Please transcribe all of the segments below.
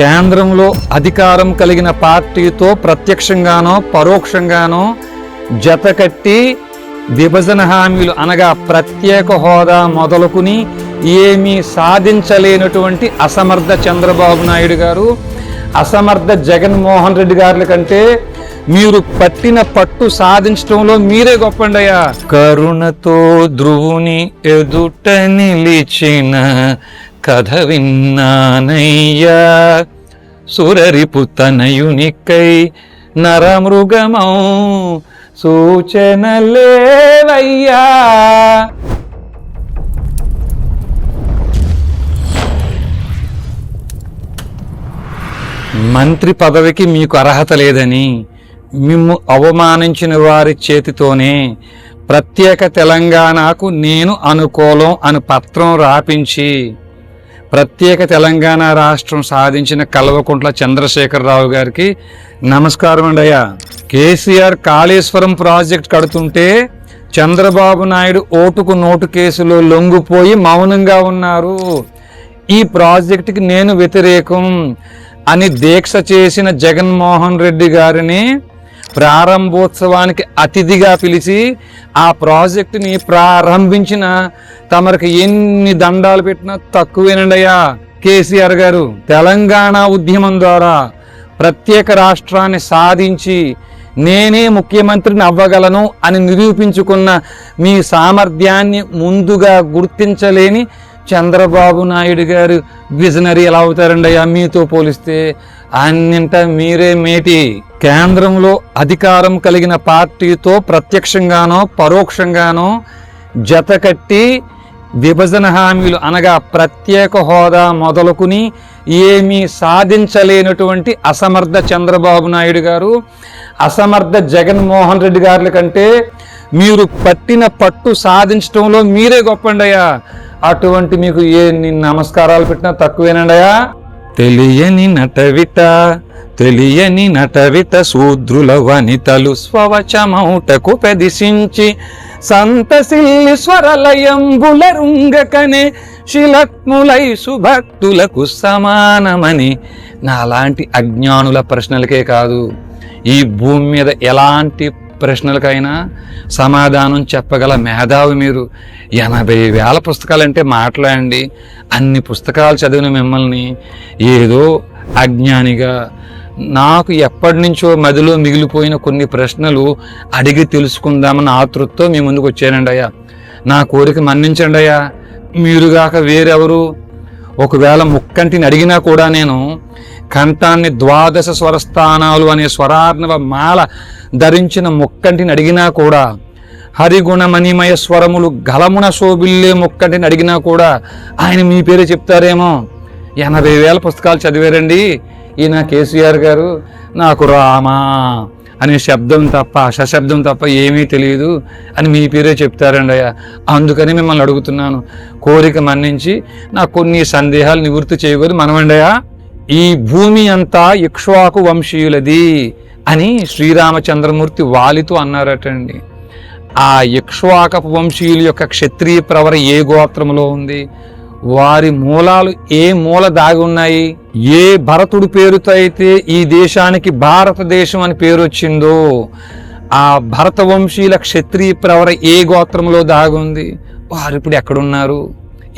కేంద్రంలో అధికారం కలిగిన పార్టీతో ప్రత్యక్షంగానో పరోక్షంగానో జతకట్టి విభజన హామీలు అనగా ప్రత్యేక హోదా మొదలుకుని ఏమీ సాధించలేనటువంటి అసమర్థ చంద్రబాబు నాయుడు గారు అసమర్థ జగన్మోహన్ రెడ్డి గారుల కంటే మీరు పట్టిన పట్టు సాధించడంలో మీరే గొప్పండయ్యా. కరుణతో ధ్రువుని ఎదుట నిలిచిన కథ విన్నానయ్యా. సురరిపుతనయునికై నరమృగమౌ సూచనలేవయ్యా. మంత్రి పదవికి మీకు అర్హత లేదని మిమ్ము అవమానించిన వారి చేతితోనే ప్రత్యేక తెలంగాణకు నేను అనుకూలం అని పత్రం రాపించి ప్రత్యేక తెలంగాణ రాష్ట్రం సాధించిన కల్వకుంట్ల చంద్రశేఖరరావు గారికి నమస్కారం అండి అయ్యా. కేసీఆర్ కాళేశ్వరం ప్రాజెక్ట్ కడుతుంటే చంద్రబాబు నాయుడు ఓటుకు నోటు కేసులో లొంగిపోయి మౌనంగా ఉన్నారు. ఈ ప్రాజెక్టుకి నేను వ్యతిరేకం అని దీక్ష చేసిన జగన్మోహన్ రెడ్డి గారిని ప్రారంభోత్సవానికి అతిథిగా పిలిచి ఆ ప్రాజెక్టుని ప్రారంభించిన తమరికి ఎన్ని దండాలు పెట్టినా తక్కువేనండయ్యా కేసీఆర్ గారు తెలంగాణ ఉద్యమం ద్వారా ప్రత్యేక రాష్ట్రాన్ని సాధించి నేనే ముఖ్యమంత్రిని అవ్వగలను అని నిరూపించుకున్న మీ సామర్థ్యాన్ని ముందుగా గుర్తించలేని చంద్రబాబు నాయుడు గారు విజనరీ ఎలా అవుతారండి అయ్యా? మీతో పోలిస్తే అన్నింట మీరే మేటి. కేంద్రంలో అధికారం కలిగిన పార్టీతో ప్రత్యక్షంగానో పరోక్షంగానో జతకట్టి విభజన హామీలు అనగా ప్రత్యేక హోదా మొదలుకుని ఏమీ సాధించలేనటువంటి అసమర్థ చంద్రబాబు నాయుడు గారు అసమర్థ జగన్మోహన్ రెడ్డి గారుల కంటే మీరు పట్టిన పట్టు సాధించడంలో మీరే గొప్పండయ్యా. అటువంటి మీకు ఏ నమస్కారాలు పెట్టినా తక్కువేనండయా తెలియని నటవిట తెలియని నటవిట శూద్రుల వనితలు స్వవచమౌటకు పెదిసించి సంతసిల్లి స్వరలయంబుల రుంగకనే శిలక్ములై సుభక్తులకు సమానమని. నాలాంటి అజ్ఞానుల ప్రశ్నలకే కాదు ఈ భూమి మీద ఎలాంటి ప్రశ్నలకైనా సమాధానం చెప్పగల మేధావి మీరు. ఎనభై వేల పుస్తకాలంటే మాట్లాడండి అన్ని పుస్తకాలు చదివిన మిమ్మల్ని ఏదో అజ్ఞానిగా నాకు ఎప్పటి నుంచో మదిలో మిగిలిపోయిన కొన్ని ప్రశ్నలు అడిగి తెలుసుకుందామన్న ఆతృతతో మీ ముందుకు వచ్చానండి అయ్యా. నా కోరిక మన్నించండి అయ్యా. మీరుగాక వేరెవరు? ఒకవేళ ముక్కంటిని అడిగినా కూడా నేను కంఠాన్ని ద్వాదశ స్వరస్థానాలు అనే స్వరార్ణవ మాల ధరించిన ముక్కంటిని అడిగినా కూడా హరిగుణమణిమయ స్వరములు గలమున శోభిల్లే ముక్కంటిని అడిగినా కూడా ఆయన మీ పేరే చెప్తారేమో. ఎనభై వేల పుస్తకాలు చదివారండి ఈయన కేసీఆర్ గారు. నాకు రామా అనే శబ్దం తప్ప అశశబ్దం తప్ప ఏమీ తెలియదు అని మీ పేరే చెప్తారండి అయ్యా. అందుకని మిమ్మల్ని అడుగుతున్నాను. కోరిక మన్నించి నాకు కొన్ని సందేహాలు నివృత్తి చేయకూడదు మనమండయా ఈ భూమి అంతా ఇక్ష్వాకు వంశీయులది అని శ్రీరామచంద్రమూర్తి వాలితో అన్నారటండి. ఆ ఇక్ష్వాకపు వంశీయుల యొక్క క్షత్రియ ప్రవర ఏ గోత్రంలో ఉంది? వారి మూలాలు ఏ మూల దాగి ఉన్నాయి? ఏ భరతుడు పేరుతో అయితే ఈ దేశానికి భారతదేశం అని పేరు వచ్చిందో ఆ భరత వంశీయుల క్షత్రియ ప్రవర ఏ గోత్రంలో దాగుంది వారు ఇప్పుడు ఎక్కడున్నారు?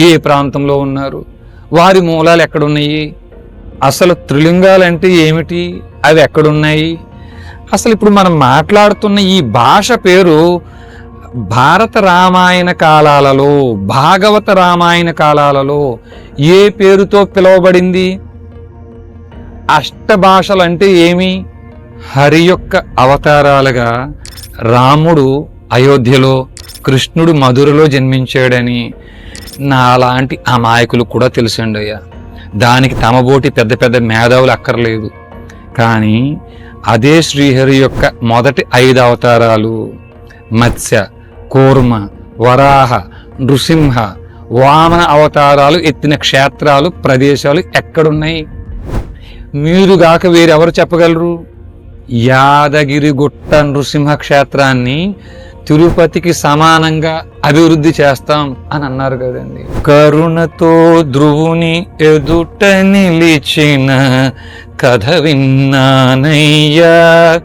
ఏ ప్రాంతంలో ఉన్నారు? వారి మూలాలు ఎక్కడున్నాయి? అసలు త్రిలింగాలు అంటే ఏమిటి? అవి ఎక్కడున్నాయి? అసలు ఇప్పుడు మనం మాట్లాడుతున్న ఈ భాష పేరు భారత రామాయణ కాలాలలో భాగవత రామాయణ కాలాలలో ఏ పేరుతో పిలువబడింది? అష్టభాషలు అంటే ఏమి? హరి యొక్క అవతారాలుగా రాముడు అయోధ్యలో కృష్ణుడు మధురలో జన్మించాడని నాలాంటి అమాయకులు కూడా తెలుసండి అయ్యా దానికి తమబోటి పెద్ద పెద్ద మేధావులు అక్కర్లేదు. కానీ అదే శ్రీహరి యొక్క మొదటి ఐదు అవతారాలు మత్స్య కూర్మ వరాహ నృసింహ వామన అవతారాలు ఎత్తిన క్షేత్రాలు ప్రదేశాలు ఎక్కడున్నాయి? మీరుగాక వేరెవరు చెప్పగలరు? యాదగిరిగుట్ట నృసింహక్షేత్రాన్ని తిరుపతికి సమానంగా అభివృద్ధి చేస్తాం అని అన్నారు కదండి. కరుణతో ధ్రువుని ఎదుట నిలిచిన కథ విన్నానయ్యా.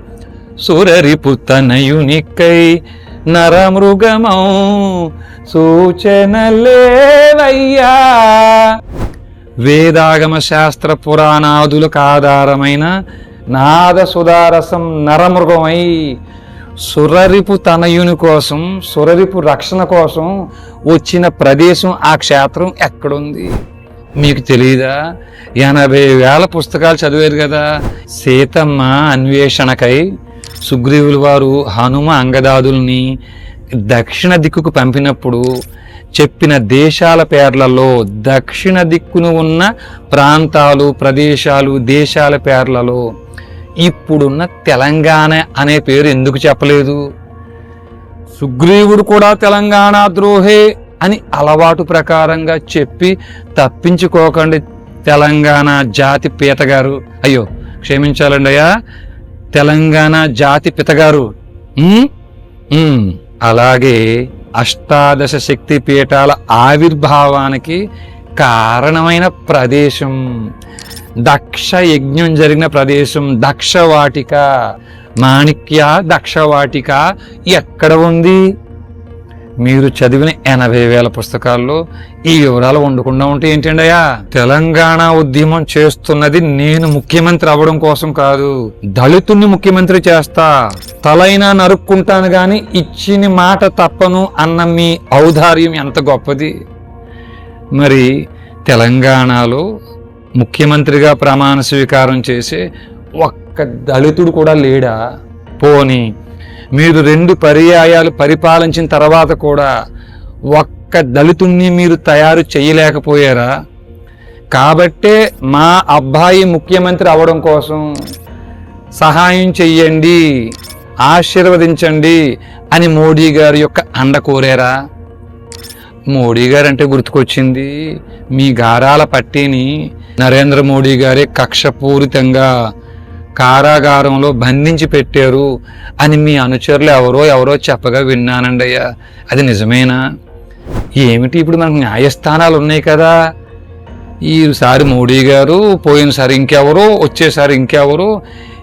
సురరిపు తనయునికై నరమృగమౌ సూచనలేవయ్యా. వేదాగమ శాస్త్ర పురాణాదులకు ఆధారమైన నాద సుధారసం నరమృగమై సురరిపు తనయుని కోసం సురరిపు రక్షణ కోసం వచ్చిన ప్రదేశం ఆ క్షేత్రం ఎక్కడుంది? మీకు తెలియదా ఎనభై వేల పుస్తకాలు చదివారు కదా. సీతమ్మ అన్వేషణకై సుగ్రీవుల వారు హనుమ అంగదాదుల్ని దక్షిణ దిక్కుకు పంపినప్పుడు చెప్పిన దేశాల పేర్లలో దక్షిణ దిక్కును ఉన్న ప్రాంతాలు ప్రదేశాలు దేశాల పేర్లలో ఇప్పుడున్న తెలంగాణ అనే పేరు ఎందుకు చెప్పలేదు? సుగ్రీవుడు కూడా తెలంగాణ ద్రోహే అని అలవాటు ప్రకారంగా చెప్పి తప్పించుకోకండి తెలంగాణ జాతి పీతగారు. అయ్యో క్షమించాలండి అయ్యా. తెలంగాణ జాతి పితగారు. అలాగే అష్టాదశ శక్తి పీఠాల ఆవిర్భావానికి కారణమైన ప్రదేశం దక్ష యజ్ఞం జరిగిన ప్రదేశం దక్షవాటిక. మాణిక్య దక్షవాటిక ఎక్కడ ఉంది? మీరు చదివిన ఎనభై వేల పుస్తకాల్లో ఈ వివరాలు ఉండకుండా ఉంటే ఏంటండయ్యా తెలంగాణ ఉద్యమం చేస్తున్నది నేను ముఖ్యమంత్రి అవ్వడం కోసం కాదు. దళితుణ్ణి ముఖ్యమంత్రి చేస్తా. తలైనా నరుక్కుంటాను గాని ఇచ్చిన మాట తప్పను అన్న మీ ఔదార్యం ఎంత గొప్పది? మరి తెలంగాణలో ముఖ్యమంత్రిగా ప్రమాణ స్వీకారం చేసే ఒక్క దళితుడు కూడా లేడా? పోని మీరు రెండు పర్యాయాలు పరిపాలించిన తర్వాత కూడా ఒక్క దళితుణ్ణి మీరు తయారు చేయలేకపోయారా? కాబట్టే మా అబ్బాయి ముఖ్యమంత్రి అవడం కోసం సహాయం చెయ్యండి ఆశీర్వదించండి అని మోడీ గారి యొక్క అండ కోరారా? మోడీ గారు అంటే గుర్తుకొచ్చింది మీ గారాల పట్టీని నరేంద్ర మోడీ గారే కక్షపూరితంగా కారాగారంలో బంధించి పెట్టారు అని మీ అనుచరులు ఎవరో ఎవరో చెప్పగా విన్నానండి అయ్యా. అది నిజమేనా? ఏమిటి ఇప్పుడు మనకు న్యాయస్థానాలు ఉన్నాయి కదా. ఈసారి మోడీ గారు పోయినసారి ఇంకెవరో వచ్చేసారి ఇంకెవరో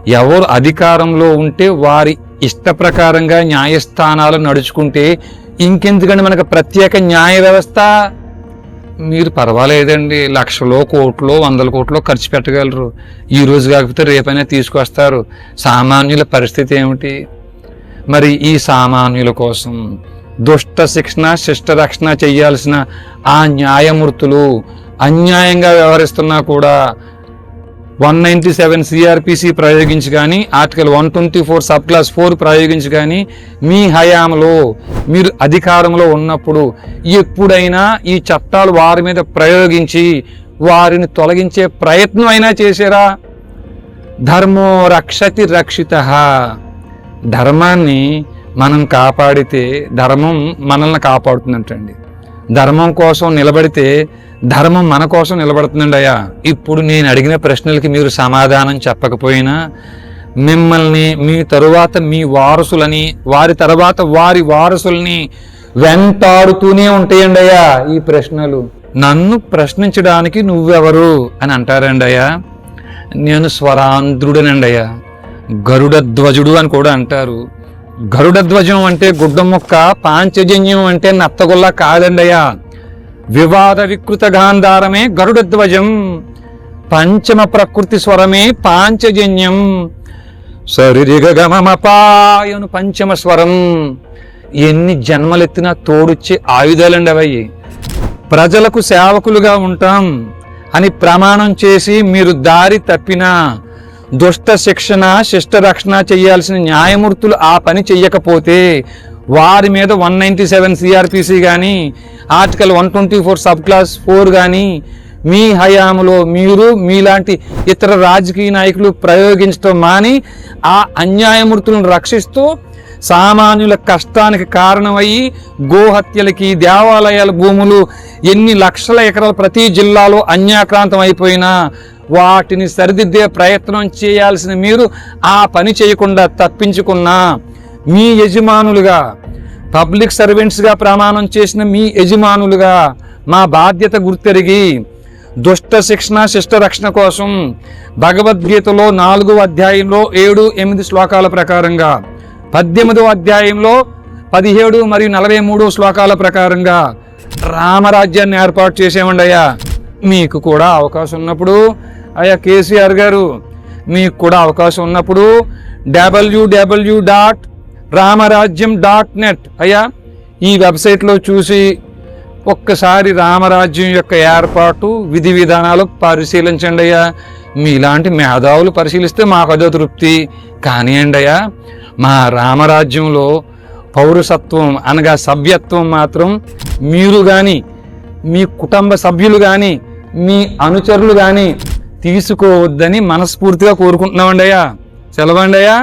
ఎవరు అధికారంలో ఉంటే వారి ఇష్ట ప్రకారంగా న్యాయస్థానాలు నడుచుకుంటే ఇంకెందుకండి మనకు ప్రత్యేక న్యాయ వ్యవస్థ? మీరు పర్వాలేదండి. లక్షలో కోట్లో వందల కోట్లో ఖర్చు పెట్టగలరు. ఈ రోజు కాకపోతే రేపైనా తీసుకొస్తారు. సామాన్యుల పరిస్థితి ఏమిటి? మరి ఈ సామాన్యుల కోసం దుష్ట శిక్షణ శిష్ట రక్షణ చేయాల్సిన ఆ న్యాయమూర్తులు అన్యాయంగా వ్యవహరిస్తున్నా కూడా వన్ నైంటీ సెవెన్ సిఆర్పిసి ప్రయోగించి కానీ article one twenty four sub clause four ప్రయోగించి కానీ మీ హయాంలో మీరు అధికారంలో ఉన్నప్పుడు ఎప్పుడైనా ఈ చట్టాలు వారి మీద ప్రయోగించి వారిని తొలగించే ప్రయత్నం అయినా చేశారా? ధర్మో రక్షతి రక్షిత. ధర్మాన్ని మనం కాపాడితే ధర్మం మనల్ని కాపాడుతుందంటండి. ధర్మం కోసం నిలబడితే ధర్మం మన కోసం నిలబడుతుందండి అయ్యా. ఇప్పుడు నేను అడిగిన ప్రశ్నలకి మీరు సమాధానం చెప్పకపోయినా మిమ్మల్ని మీ తరువాత మీ వారసులని వారి తర్వాత వారి వారసుల్ని వెంటాడుతూనే ఉంటాయండి అయ్యా ఈ ప్రశ్నలు. నన్ను ప్రశ్నించడానికి నువ్వెవరు అని అంటారండి అయ్యా. నేను స్వరాంధ్రుడనండి అయ్యా. గరుడ ధ్వజుడు అని కూడా అంటారు. గరుడ ధ్వజం అంటే గుడ్డ ముక్క పాంచజన్యం అంటే నత్తగుల్ల కాదండయ్యా. వివాద వికృత గాంధారమే గరుడ ధ్వజం పంచమ ప్రకృతి స్వరమే పాంచజన్యం. సరిరిగమపాయను పంచమ స్వరం. ఎన్ని జన్మలెత్తినా తోడుచ్చే ఆయుధాలండి అవయ్యి ప్రజలకు సేవకులుగా ఉంటాం. అని ప్రమాణం చేసి మీరు దారి తప్పినా దుష్ట శిక్షణ శిష్ట రక్షణ చేయాల్సిన న్యాయమూర్తులు ఆ పని చెయ్యకపోతే వారి మీద వన్ నైంటీ సెవెన్ సిఆర్పిసి కానీ article one twenty four sub clause four కానీ మీ హయాంలో మీరు మీలాంటి ఇతర రాజకీయ నాయకులు ప్రయోగించడం మాని ఆ అన్యాయమూర్తులను రక్షిస్తూ సామాన్యుల కష్టానికి కారణమయ్యి గోహత్యలకి దేవాలయాల భూములు ఎన్ని లక్షల ఎకరాలు ప్రతి జిల్లాలో అన్యాక్రాంతం అయిపోయినా వాటిని సరిదిద్దే ప్రయత్నం చేయాల్సిన మీరు ఆ పని చేయకుండా తప్పించుకున్నా మీ యజమానులుగా పబ్లిక్ సర్వెంట్స్గా ప్రమాణం చేసిన మీ యజమానులుగా మా బాధ్యత గుర్తెరిగి దుష్ట శిక్షణ శిష్ట రక్షణ కోసం భగవద్గీతలో నాలుగో అధ్యాయంలో ఏడు ఎనిమిది శ్లోకాల ప్రకారంగా పద్దెనిమిదో అధ్యాయంలో పదిహేడు మరియు నలభై మూడు శ్లోకాల ప్రకారంగా రామరాజ్యాన్ని ఏర్పాటు చేసేవండి మీకు కూడా అవకాశం ఉన్నప్పుడు అయ్యా కేసీఆర్ గారు మీకు కూడా అవకాశం ఉన్నప్పుడు WWW dot Ramarajyam dot net అయ్యా ఈ వెబ్సైట్లో చూసి ఒక్కసారి రామరాజ్యం యొక్క ఏర్పాటు విధి విధానాలు పరిశీలించండి అయ్యా. మీలాంటి మేధావులు పరిశీలిస్తే మాకు అదో తృప్తి కానివ్వండి అయ్యా. మా రామరాజ్యంలో పౌరసత్వం అనగా సభ్యత్వం మాత్రం మీరు కానీ మీ కుటుంబ సభ్యులు కానీ మీ అనుచరులు కానీ తీసుకోవద్దని మనస్ఫూర్తిగా కోరుకుంటున్నామండి అయ్యా సెలవండి అయ్యా